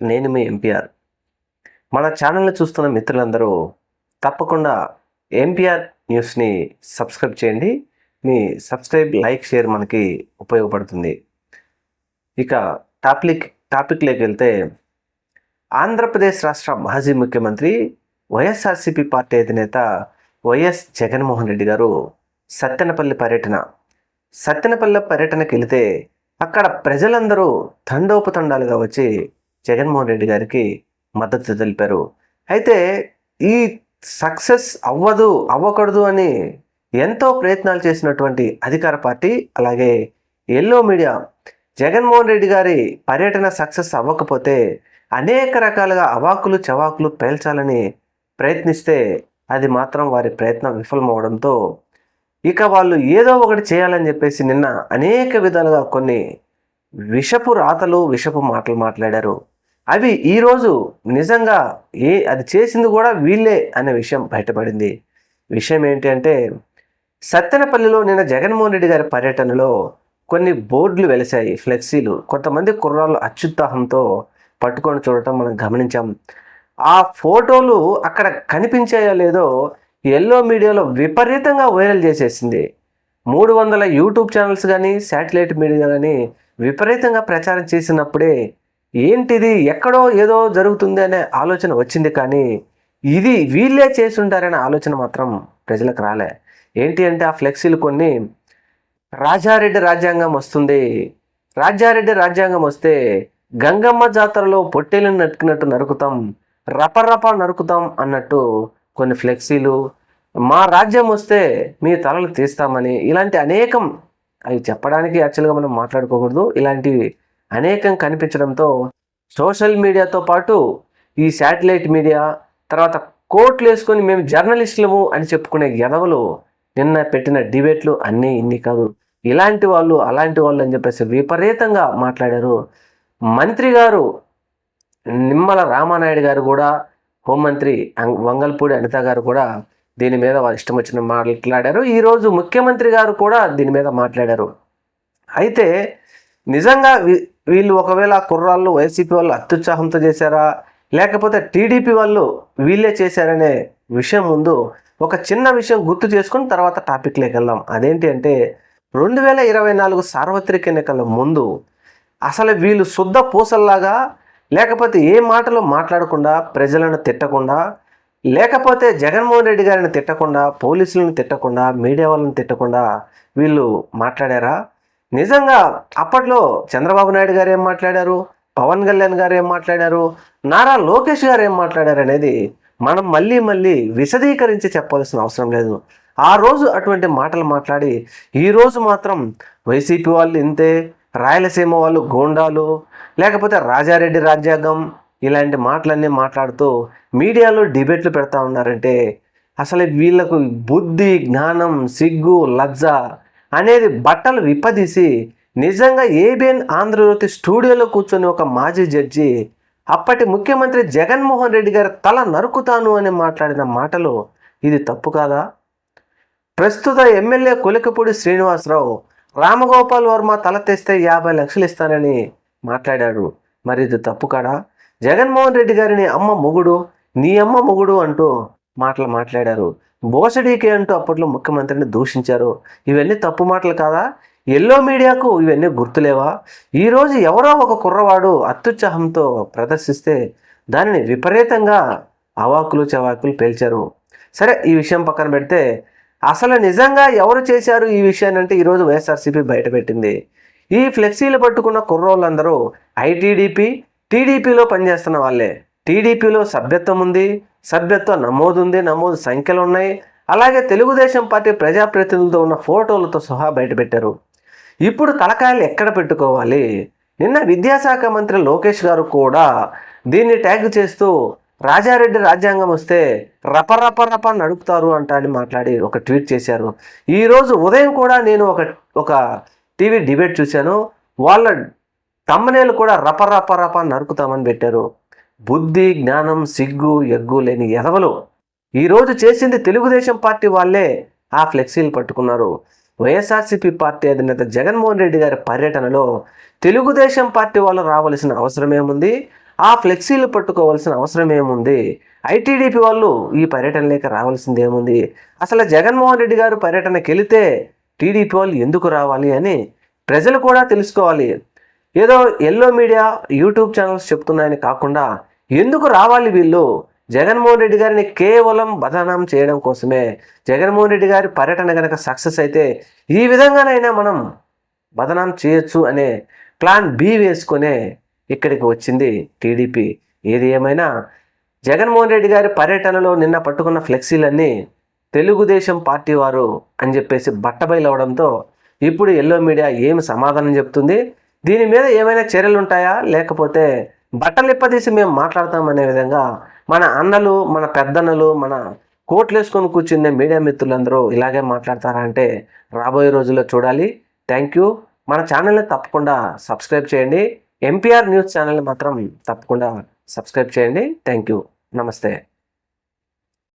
నేను మీ ఎంపీఆర్ మన ఛానల్ని చూస్తున్న మిత్రులందరూ తప్పకుండా ఎంపీఆర్ న్యూస్ని సబ్స్క్రైబ్ చేయండి. మీ సబ్స్క్రైబ్ లైక్ షేర్ మనకి ఉపయోగపడుతుంది. ఇక టాపిక్ టాపిక్లోకి వెళ్తే ఆంధ్రప్రదేశ్ రాష్ట్ర మాజీ ముఖ్యమంత్రి వైఎస్ఆర్సీపీ పార్టీ అధినేత వైఎస్ జగన్మోహన్ రెడ్డి గారు సత్తెనపల్లి పర్యటన. సత్తెనపల్లి పర్యటనకి వెళితే అక్కడ ప్రజలందరూ తండోపతండాలుగా వచ్చి జగన్మోహన్ రెడ్డి గారికి మద్దతు తెలిపారు. అయితే ఈ సక్సెస్ అవ్వదు అవ్వకూడదు అని ఎంతో ప్రయత్నాలు చేసినటువంటి అధికార పార్టీ అలాగే ఎల్లో మీడియా జగన్మోహన్ రెడ్డి గారి పర్యటన సక్సెస్ అవ్వకపోతే అనేక రకాలుగా అవాకులు చవాకులు పేల్చాలని ప్రయత్నిస్తే అది మాత్రం వారి ప్రయత్నం విఫలమవడంతో ఇక వాళ్ళు ఏదో ఒకటి చేయాలని చెప్పేసి నిన్న అనేక విధాలుగా కొన్ని విషపు రాతలు విషపు మాటలు మాట్లాడారు. అవి ఈరోజు నిజంగా ఏ అది చేసింది కూడా వీళ్ళే అనే విషయం బయటపడింది. విషయం ఏంటంటే సత్తెనపల్లిలో నిన్న జగన్మోహన్ రెడ్డి గారి పర్యటనలో కొన్ని బోర్డులు వెలిశాయి ఫ్లెక్సీలు. కొంతమంది కుర్రాళ్ళు అత్యుత్సాహంతో పట్టుకొని చూడటం మనం గమనించాం. ఆ ఫోటోలు అక్కడ కనిపించాయో లేదో ఎల్లో మీడియాలో విపరీతంగా వైరల్ చేసేసింది. మూడు వందల యూట్యూబ్ ఛానల్స్ కానీ శాటిలైట్ మీడియా కానీ విపరీతంగా ప్రచారం చేసినప్పుడే ఏంటిది? ఎక్కడో ఏదో జరుగుతుంది అనే ఆలోచన వచ్చింది కానీ ఇది వీళ్ళే చేసింటారనే ఆలోచన మాత్రం ప్రజలకు రాలే. ఏంటి అంటే ఆ ఫ్లెక్సీలు కొన్ని రాజారెడ్డి రాజ్యాంగం వస్తుంది. రాజారెడ్డి రాజ్యాంగం వస్తే గంగమ్మ జాతరలో పొట్టేలను నట్టుకున్నట్టు నరుకుతాం రపరప నరుకుతాం అన్నట్టు కొన్ని ఫ్లెక్సీలు మా రాజ్యం వస్తే మీ తలలు తీస్తామని ఇలాంటి అనేకం అవి చెప్పడానికి యాక్చువల్గా మనం మాట్లాడుకోకూడదు. ఇలాంటివి అనేకం కనిపించడంతో సోషల్ మీడియాతో పాటు ఈ శాటిలైట్ మీడియా తర్వాత కోట్లు వేసుకొని మేము జర్నలిస్టులము అని చెప్పుకునే ఎదవలు నిన్న పెట్టిన డిబేట్లు అన్నీ ఇన్ని కాదు. ఇలాంటి వాళ్ళు అలాంటి వాళ్ళు అని చెప్పేసి విపరీతంగా మాట్లాడారు. మంత్రి గారు నిమ్మల రామానాయుడు గారు కూడా హోంమంత్రి అం- వంగల్పూడి అనిత గారు కూడా దీని మీద వారు ఇష్టం వచ్చిన మాట్లాడారు. ఈరోజు ముఖ్యమంత్రి గారు కూడా దీని మీద మాట్లాడారు. అయితే నిజంగా వీళ్ళు ఒకవేళ కుర్రాళ్ళు వైసీపీ వాళ్ళు అత్యుత్సాహంతో చేశారా? లేకపోతే టీడీపీ వాళ్ళు వీళ్ళే చేశారనే విషయం ముందు ఒక చిన్న విషయం గుర్తు చేసుకుని తర్వాత టాపిక్లోకి వెళ్దాం. అదేంటి అంటే రెండు వేల ఇరవై నాలుగు సార్వత్రిక ఎన్నికల ముందు అసలు వీళ్ళు శుద్ధ పూసల్లాగా లేకపోతే ఏ మాటలు మాట్లాడకుండా ప్రజలను తిట్టకుండా లేకపోతే జగన్మోహన్ రెడ్డి గారిని తిట్టకుండా పోలీసులను తిట్టకుండా మీడియా వాళ్ళని తిట్టకుండా వీళ్ళు మాట్లాడారా? నిజంగా అప్పట్లో చంద్రబాబు నాయుడు గారు ఏం మాట్లాడారు? పవన్ కళ్యాణ్ గారు ఏం మాట్లాడారు? నారా లోకేష్ గారు ఏం మాట్లాడారు అనేది మనం మళ్ళీ మళ్ళీ విశదీకరించి చెప్పాల్సిన అవసరం లేదు. ఆ రోజు అటువంటి మాటలు మాట్లాడి ఈరోజు మాత్రం వైసీపీ వాళ్ళు ఇంతే రాయలసీమ వాళ్ళు గోండాలు లేకపోతే రాజారెడ్డి రాజ్యాంగం ఇలాంటి మాటలన్నీ మాట్లాడుతూ మీడియాలో డిబేట్లు పెడతా ఉన్నారంటే అసలు వీళ్ళకు బుద్ధి జ్ఞానం సిగ్గు లజ్జ అనేది బట్టలు విప్పదీసి నిజంగా ఏబిఎన్ ఆంధ్రజ్యోతి స్టూడియోలో కూర్చొని ఒక మాజీ జడ్జి అప్పటి ముఖ్యమంత్రి జగన్మోహన్ రెడ్డి గారి తల నరుకుతాను అని మాట్లాడిన మాటలు ఇది తప్పు కాదా? ప్రస్తుత ఎమ్మెల్యే కులకపూడి శ్రీనివాసరావు రామగోపాల్ వర్మ తల తెస్తే యాభై లక్షలు ఇస్తానని మాట్లాడాడు. మరి ఇది తప్పు కాడా జగన్మోహన్ రెడ్డి గారిని అమ్మ మొగుడు నీ అమ్మ మొగుడు అంటూ మాటలు మాట్లాడారు. బోసడీకే అంటూ అప్పట్లో ముఖ్యమంత్రిని దూషించారు. ఇవన్నీ తప్పు మాటలు కాదా? ఎల్లో మీడియాకు ఇవన్నీ గుర్తులేవా? ఈరోజు ఎవరో ఒక కుర్రవాడు అత్యుత్సాహంతో ప్రదర్శిస్తే దానిని విపరీతంగా అవాకులు చవాకులు పేల్చారు. సరే ఈ విషయం పక్కన పెడితే అసలు నిజంగా ఎవరు చేశారు ఈ విషయాన్ని అంటే ఈరోజు వైఎస్ఆర్సీపీ బయటపెట్టింది. ఈ ఫ్లెక్సీలు పట్టుకున్న కుర్రోళ్ళందరూ ఐటీడీపీ టీడీపీలో పనిచేస్తున్న వాళ్ళే. టీడీపీలో సభ్యత్వం ఉంది సభ్యత్వ నమోదు ఉంది నమోదు సంఖ్యలు ఉన్నాయి అలాగే తెలుగుదేశం పార్టీ ప్రజాప్రతినిధులతో ఉన్న ఫోటోలతో సహా బయటపెట్టారు. ఇప్పుడు తలకాయలు ఎక్కడ పెట్టుకోవాలి? నిన్న విద్యాశాఖ మంత్రి లోకేష్ గారు కూడా దీన్ని ట్యాగ్ చేస్తూ రాజారెడ్డి రాజ్యాంగం వస్తే రప రప నడుపుతారు అంట అని మాట్లాడి ఒక ట్వీట్ చేశారు. ఈరోజు ఉదయం కూడా నేను ఒక ఒక టీవీ డిబేట్ చూశాను. వాళ్ళ తమ్మనేలు కూడా రప రప రప నరుకుతామని పెట్టారు. బుద్ధి జ్ఞానం సిగ్గు ఎగ్గు లేని ఎదవలు ఈరోజు చేసింది తెలుగుదేశం పార్టీ వాళ్ళే. ఆ ఫ్లెక్సీలు పట్టుకున్నారు. వైఎస్ఆర్సీపీ పార్టీ అధినేత జగన్మోహన్ రెడ్డి గారి పర్యటనలో తెలుగుదేశం పార్టీ వాళ్ళు రావాల్సిన అవసరం ఏముంది? ఆ ఫ్లెక్సీలు పట్టుకోవాల్సిన అవసరం ఏముంది? ఐటీడీపీ వాళ్ళు ఈ పర్యటనలోకి రావాల్సింది ఏముంది? అసలు జగన్మోహన్ రెడ్డి గారు పర్యటనకి వెళితే టీడీపీ వాళ్ళు ఎందుకు రావాలి అని ప్రజలు కూడా తెలుసుకోవాలి. ఏదో ఎల్లో మీడియా యూట్యూబ్ ఛానల్స్ చెప్తున్నాయని కాకుండా ఎందుకు రావాలి వీళ్ళు? జగన్మోహన్ రెడ్డి గారిని కేవలం బదనాం చేయడం కోసమే. జగన్మోహన్ రెడ్డి గారి పర్యటన కనుక సక్సెస్ అయితే ఈ విధంగానైనా మనం బదనాం చేయొచ్చు అనే ప్లాన్ బి వేసుకునే ఇక్కడికి వచ్చింది టీడీపీ. ఏది ఏమైనా జగన్మోహన్ రెడ్డి గారి పర్యటనలో నిన్న పట్టుకున్న ఫ్లెక్సీలన్నీ తెలుగుదేశం పార్టీ వారు అని చెప్పేసి బట్టబయలవడంతో ఇప్పుడు ఎల్లో మీడియా ఏమి సమాధానం చెప్తుంది? దీని మీద ఏమైనా చర్యలు ఉంటాయా లేకపోతే బట్టలు ఇప్పదీసి మేము మాట్లాడతామనే విధంగా మన అన్నలు మన పెద్దన్నలు మన కోట్లు వేసుకొని కూర్చునే మీడియా మిత్రులందరూ ఇలాగే మాట్లాడతారా అంటే రాబోయే రోజుల్లో చూడాలి. థ్యాంక్ యూ మన ఛానల్ని తప్పకుండా సబ్స్క్రైబ్ చేయండి. ఎంపీఆర్ న్యూస్ ఛానల్ని మాత్రం తప్పకుండా సబ్స్క్రైబ్ చేయండి. థ్యాంక్ యూ నమస్తే.